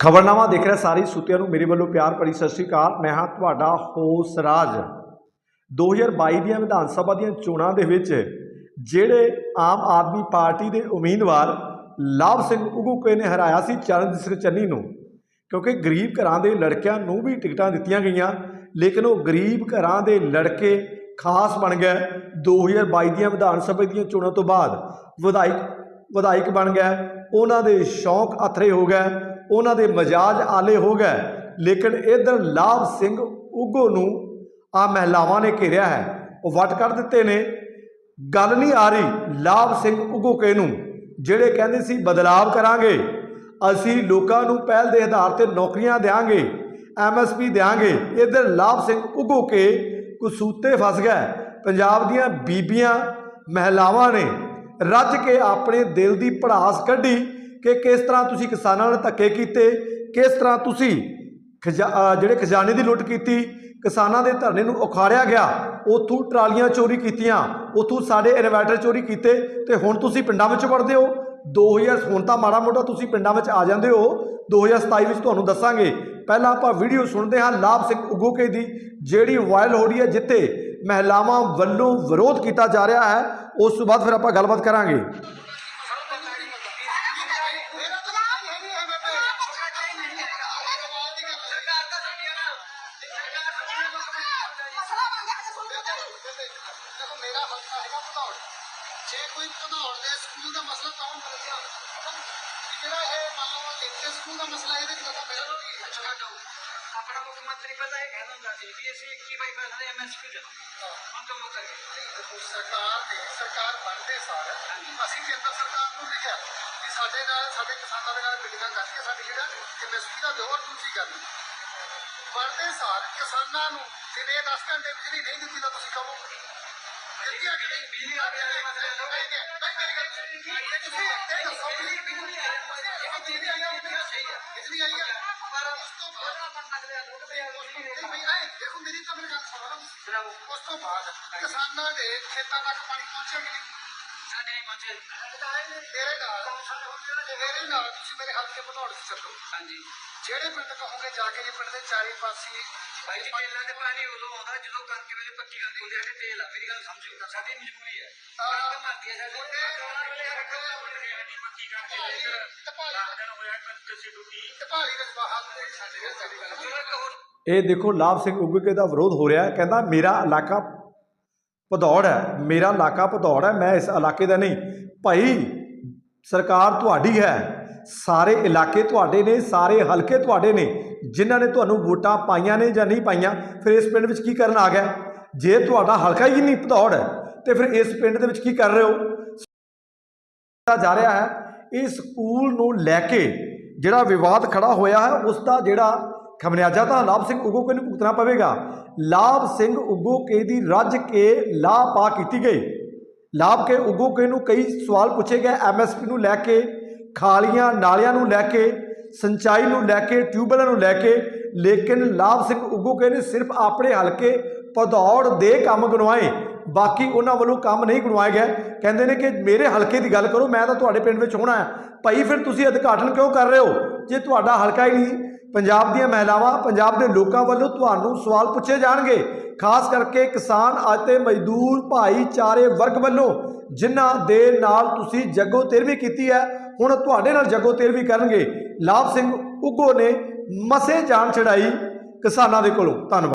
ਖਬਰਨਾਮਾ ਦੇਖ ਰਿਹਾ ਸਾਰੀ ਸੁਤਿਆਂ ਨੂੰ। ਮੇਰੇ ਵੱਲੋਂ ਪਿਆਰ ਭਰੀ ਸਤਿ ਸ਼੍ਰੀ ਅਕਾਲ। ਮੈਂ ਹਾਂ ਤੁਹਾਡਾ ਹੋਸ ਰਾਜ। 2022 ਦੀਆਂ ਵਿਧਾਨ ਸਭਾ ਦੀਆਂ ਚੋਣਾਂ ਦੇ ਵਿੱਚ ਜਿਹੜੇ ਆਮ ਆਦਮੀ ਪਾਰਟੀ ਦੇ ਉਮੀਦਵਾਰ ਲਾਭ ਸਿੰਘ ਉਗੂਕੇ ਨੇ ਹਰਾਇਆ ਸੀ ਚਰਨਜੀਤ ਸਿੰਘ ਚੰਨੀ ਨੂੰ, ਕਿਉਂਕਿ ਗਰੀਬ ਘਰਾਂ ਦੇ ਲੜਕਿਆਂ ਨੂੰ ਵੀ ਟਿਕਟਾਂ ਦਿੱਤੀਆਂ ਗਈਆਂ, ਲੇਕਿਨ ਉਹ ਗਰੀਬ ਘਰਾਂ ਦੇ ਲੜਕੇ ਖਾਸ ਬਣ ਗਏ। 2022 ਦੀਆਂ ਵਿਧਾਨ ਸਭਾ ਦੀਆਂ ਚੋਣਾਂ ਤੋਂ ਬਾਅਦ ਵਿਧਾਇਕ ਵਿਧਾਇਕ ਬਣ ਗਏ। ਉਹਨਾਂ ਦੇ ਸ਼ੌਂਕ ਅਥਰੇ ਹੋ ਗਏ। ਉਹਨਾਂ ਦੇ ਮਜਾਜ ਆਲੇ ਹੋ ਗਏ। ਲੇਕਿਨ ਇਧਰ ਲਾਭ ਸਿੰਘ ਉਗੋ ਨੂੰ ਆ ਮਹਿਲਾਵਾਂ ਨੇ ਘੇਰਿਆ ਹੈ। ਉਹ ਵਟ ਕਰ ਦਿੱਤੇ ਨੇ। ਗੱਲ ਨਹੀਂ ਆ ਰਹੀ ਲਾਭ ਸਿੰਘ ਉਗੋਕੇ ਨੂੰ, ਜਿਹੜੇ ਕਹਿੰਦੇ ਸੀ ਬਦਲਾਵ ਕਰਾਂਗੇ, ਅਸੀਂ ਲੋਕਾਂ ਨੂੰ ਪਹਿਲ ਦੇ ਆਧਾਰ ਤੇ ਨੌਕਰੀਆਂ ਦੇਾਂਗੇ ਐਮਐਸਪੀ ਦੇਾਂਗੇ ਇਧਰ ਲਾਭ ਸਿੰਘ ਉਗੋਕੇ ਕਸੂਤੇ ਫਸ ਗਏ। ਪੰਜਾਬ ਦੀਆਂ ਬੀਬੀਆਂ, ਮਹਿਲਾਵਾਂ ਨੇ ਰੱਜ ਕੇ ਆਪਣੇ ਦਿਲ ਦੀ ਭੜਾਸ ਕੱਢੀ। ਕਿ ਕਿਸ ਤਰ੍ਹਾਂ ਤੁਸੀਂ ਕਿਸਾਨਾਂ ਨਾਲ ਧੱਕੇ ਕੀਤੇ, ਕਿਸ ਤਰ੍ਹਾਂ ਤੁਸੀਂ ਖਜ਼ਾ ਜਿਹੜੇ ਖਜ਼ਾਨੇ ਦੀ ਲੁੱਟ ਕੀਤੀ, ਕਿਸਾਨਾਂ ਦੇ ਧਰਨੇ ਨੂੰ ਉਖਾੜਿਆ ਗਿਆ, ਉਥੋਂ ਟਰਾਲੀਆਂ ਚੋਰੀ ਕੀਤੀਆਂ, ਉਥੋਂ ਸਾਡੇ ਇਨਵਰਟਰ ਚੋਰੀ ਕੀਤੇ ਤੇ ਹੁਣ ਤੁਸੀਂ ਪਿੰਡਾਂ ਵਿੱਚ ਵੜਦੇ ਹੋ। 2000 ਹੁਣ ਤਾਂ ਮਾੜਾ ਮੋਟਾ ਤੁਸੀਂ ਪਿੰਡਾਂ ਵਿੱਚ ਆ ਜਾਂਦੇ ਹੋ। 2027 ਵਿੱਚ ਤੁਹਾਨੂੰ ਦੱਸਾਂਗੇ। ਪਹਿਲਾਂ ਆਪਾਂ ਵੀਡੀਓ ਸੁਣਦੇ ਹਾਂ ਲਾਭ ਸਿੰਘ ਉਗੋਕੇ ਦੀ, ਜਿਹੜੀ ਵਾਇਰਲ ਹੋ ਰਹੀ ਹੈ ਜਿੱਤੇ ਮਹਿਲਾਵਾਂ ਵੱਲੋਂ ਵਿਰੋਧ ਕੀਤਾ ਜਾ ਰਿਹਾ ਹੈ। ਉਸ ਤੋਂ ਬਾਅਦ ਫਿਰ ਆਪਾਂ ਗੱਲਬਾਤ ਕਰਾਂਗੇ। ਜੇ ਕੋਈ ਭਦੌੜ ਦੇ ਸਕੂਲ ਦਾ ਮਸਲਾ ਤਾਂ ਧਿਆਨ ਰੱਖੋ ਕਿ ਜਿਹੜਾ ਇਹ ਮੰਨ ਲਓ ਇੱਥੇ ਸਕੂਲ ਦਾ ਮਸਲਾ ਇਹਦੇ ਵਿੱਚ ਤਾਂ ਮੇਰਾ ਵੀ ਅੱਛਾ ਛੱਡੋ ਆਪਣਾ ਮੁੱਖ ਮੰਤਰੀ ਪਹਿਲਾਂ ਇਹ ਕਹਿੰਦਾ ਹੁੰਦਾ ਸੀ ਵੀ ਅਸੀਂ 21 ਬਾਈ ਪੈਸੇ ਐਮਐਸਪੀ ਦੇ ਹੁਣ ਤੋਂ ਮੁੱਕ ਗਏ ਸਰਕਾਰ ਨੇ ਸਰਕਾਰ ਬਣਦੇ ਸਾਰ ਅਸੀਂ ਕੇਂਦਰ ਸਰਕਾਰ ਨੂੰ ਲਿਖਿਆ ਕਿ ਸਾਡੇ ਨਾਲ ਸਾਡੇ ਕਿਸਾਨਾਂ ਦੇ ਨਾਲ ਮੀਟਿੰਗਾਂ ਕਰਕੇ ਸਾਡੀ ਜਿਹੜਾ ਐਮਐਸਪੀ ਦਾ ਔਰ ਦੂਸਰੀ ਗੱਲ ਬਣਦੇ ਸਾਰ ਕਿਸਾਨਾਂ ਨੂੰ ਦਿਨੇ 10 ਘੰਟੇ ਬਿਜਲੀ ਨਹੀਂ ਦਿੱਤੀ ਤਾਂ ਤੁਸੀਂ ਕਹੋ। ਉਸ ਤੋਂ ਬਾਅਦ ਕਿਸਾਨਾਂ ਦੇ ਖੇਤਾਂ ਤੱਕ ਪਾਣੀ ਪਹੁੰਚਿਆ ਕਿ ਨਹੀਂ ਸਾਡੇ ਨਹੀਂ ਪਹੁੰਚੇ ਮੇਰੇ ਨਾਲ ਮੇਰੇ ਨਾਲ ਤੁਸੀਂ ਮੇਰੇ ਹਲਕੇ ਭਦੌੜ ਚ ਚੱਲੋ ਹਾਂਜੀ। ਜਿਹੜੇ ਪਿੰਡ ਕਹੋਗੇ ਜਾ ਕੇ ਜੀ, ਪਿੰਡ ਦੇ ਚਾਰੇ ਪਾਸੇ ਭਾਈ ਜੀ ਤੇਲਾਂ ਦੇ ਪਾਣੀ ਉਦੋਂ ਆਉਂਦਾ ਜਦੋਂ ਕਣਕ ਵੇਲੇ ਪੱਕੀ ਕਣਕ ਹੁੰਦੀ ਹੈ ਕਿ ਤੇਲ ਆ ਮੇਰੀ ਗੱਲ ਸਮਝੋ। ਸਾਡੀ ਮਜਬੂਰੀ ਹੈ ਕਣਕ ਮਰਦੀ ਹੈ ਸਾਡੇ। ਪੱਕੀ ਕਣਕ ਇੱਧਰ ਦਿਨ ਹੋਇਆ ਕਣਕ ਸੀ ਡੁੱਟੀ ਢਪਾਲੀ ਦੇ ਬਾਹਰ ਦੇ ਸਾਡੇ ਦੇ ਸਾਡੀ ਗੱਲ ਚਲੋ ਇੱਕ ਹੋਰ। ਇਹ ਦੇਖੋ ਲਾਭ ਸਿੰਘ ਉਗਕੇ ਦਾ ਵਿਰੋਧ ਹੋ ਰਿਹਾ ਹੈ। ਕਹਿੰਦਾ ਮੇਰਾ ਇਲਾਕਾ ਭਦੌੜ ਹੈ। ਮੇਰਾ ਇਲਾਕਾ ਭਦੌੜ ਹੈ। ਮੈਂ ਇਸ ਇਲਾਕੇ ਦਾ ਨਹੀਂ। ਭਾਈ ਸਰਕਾਰ ਤੁਹਾਡੀ ਹੈ। ਸਾਰੇ ਇਲਾਕੇ ਤੁਹਾਡੇ ਨੇ, ਸਾਰੇ ਹਲਕੇ ਤੁਹਾਡੇ ਨੇ, ਜਿਨ੍ਹਾਂ ਨੇ ਤੁਹਾਨੂੰ ਵੋਟਾਂ ਪਾਈਆਂ ਨੇ ਜਾਂ ਨਹੀਂ ਪਾਈਆਂ, ਫਿਰ ਇਸ ਪਿੰਡ ਵਿੱਚ ਕੀ ਕਰਨ ਆ ਗਿਆ ਜੇ ਤੁਹਾਡਾ ਹਲਕਾ ਹੀ ਨਹੀਂ ਭਦੌੜ ਹੈ, ਤੇ ਫਿਰ ਇਸ ਪਿੰਡ ਦੇ ਵਿੱਚ ਕੀ ਕਰ ਰਹੇ ਹੋ? ਜਾ ਰਿਹਾ ਹੈ ਇਹ ਸਕੂਲ ਨੂੰ ਲੈ ਕੇ ਜਿਹੜਾ ਵਿਵਾਦ ਖੜਾ ਹੋਇਆ ਹੈ, ਉਸ ਦਾ ਜਿਹੜਾ ਖਮਨਿਆਜ਼ਾ ਤਾਂ ਲਾਭ ਸਿੰਘ ਉਗੋਕੇ ਨੂੰ ਭੁਗਤਣਾ ਪਵੇਗਾ? ਲਾਭ ਸਿੰਘ ਉਗੋਕੇ ਦੀ ਰੱਜ ਕੇ ਲਾਭ ਪਾ ਕੀਤੀ ਗਈ? ਲਾਭ ਕੇ ਉਗੋਕੇ ਨੂੰ ਕਈ ਸਵਾਲ ਪੁੱਛੇ ਗਏ ਐਮਐਸਪੀ ਨੂੰ ਲੈ ਕੇ ਖਾਲੀਆਂ ਨਾਲਿਆਂ ਨੂੰ ਲੈ ਕੇ, ਸਿੰਚਾਈ ਨੂੰ ਲੈ ਕੇ, ਟਿਊਬਵੈਲਾਂ ਨੂੰ ਲੈ ਕੇ, ਲੇਕਿਨ ਲਾਭ ਸਿੰਘ ਉਗੋਕੇ ਨੇ ਸਿਰਫ ਆਪਣੇ ਹਲਕੇ ਭਦੌੜ ਦੇ ਕੰਮ ਗਣਵਾਏ ਬਾਕੀ ਉਹਨਾਂ ਵੱਲੋਂ ਕੰਮ ਨਹੀਂ ਗਣਵਾਏ ਗਏ ਕਹਿੰਦੇ ਨੇ ਕਿ ਮੇਰੇ ਹਲਕੇ ਦੀ ਗੱਲ ਕਰੋ, ਮੈਂ ਤਾਂ ਤੁਹਾਡੇ ਪਿੰਡ ਵਿੱਚ ਹੋਣਾ ਹੈ। ਭਾਈ, ਫਿਰ ਤੁਸੀਂ ਉਦਘਾਟਨ ਕਿਉਂ ਕਰ ਰਹੇ ਹੋ? ਜੇ ਤੁਹਾਡਾ ਹਲਕਾ ਹੀ ਨਹੀਂ, ਪੰਜਾਬ ਦੀਆਂ ਮਹਿਲਾਵਾਂ, ਪੰਜਾਬ ਦੇ ਲੋਕਾਂ ਵੱਲੋਂ ਤੁਹਾਨੂੰ ਸਵਾਲ ਪੁੱਛੇ ਜਾਣਗੇ। ਖਾਸ ਕਰਕੇ ਕਿਸਾਨ ਅਤੇ ਮਜ਼ਦੂਰ ਭਾਈਚਾਰੇ ਵਰਗ ਵੱਲੋਂ, ਜਿਨ੍ਹਾਂ ਦੇ ਨਾਲ ਤੁਸੀਂ ਜੱਗੋ ਤੇਰਵੀਂ ਕੀਤੀ ਹੈ ਹੁਣ ਤੁਹਾਡੇ ਨਾਲ ਜੱਗੋ ਤੇਰਵੀ ਕਰਨਗੇ। ਲਾਭ ਸਿੰਘ ਉਗੋ ਨੇ ਮਸੇ ਜਾਨ ਛੜਾਈ ਕਿਸਾਨਾਂ ਦੇ ਕੋਲੋਂ। ਧੰਨਵਾਦ।